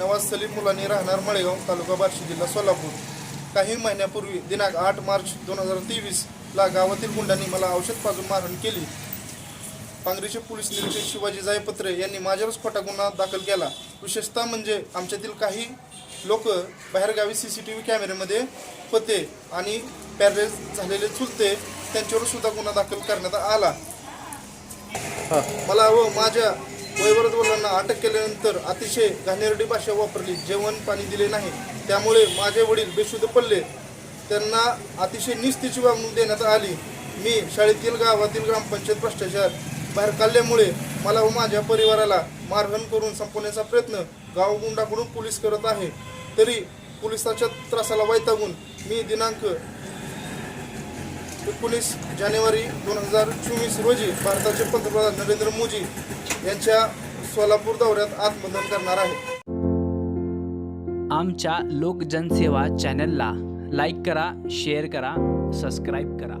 सलीम मुलानी राहणार मळेगाव तालुका बार्शी जिल्हा सोलापूर. काही महिन्यापूर्वी दिनांक आठ मार्च दोन हजार तेवीसला गावातील गुंडांनी मला औषध पाजून मारहाण केली. पांगरीचे पोलीस निरीक्षक शिवाजी जायपत्रे यांनी माझ्यावरच खोटा गुन्हा दाखल केला. विशेषतः म्हणजे आमच्यातील काही लोक बाहेरगावी सी सी टी व्ही कॅमेऱ्यामध्ये होते आणि पॅरेज झालेले चुलते त्यांच्यावर सुद्धा गुन्हा दाखल करण्यात आला. मला व माझ्या वयवर्ध अटक केल्यानंतर अतिशय घाणेरडी भाषा वापरली जेवण पाणी दिले नाही. त्यामुळे माझे वडील बेशुद्ध पडले. त्यांना अतिशय निस्तीची वागणूक देण्यात आली. मी शाळेतील गावातील ग्रामपंचायत भ्रष्टाचार बाहेर काढल्यामुळे मला व माझ्या परिवाराला मारहाण करून संपवण्याचा प्रयत्न गावगुंडाकडून पोलीस करत आहे. तरी पोलिसाच्या त्रासाला वैतागून मी दिनांक एकोणीस जानेवारी दोन हजार चोवीस रोजी भारताचे पंतप्रधान नरेंद्र मोदी यांच्या सोलापूर दौऱ्यात आत्मदहन करणार आहे आमच्या लोकजनसेवा चॅनलला लाईक करा शेअर करा सबस्क्राईब करा.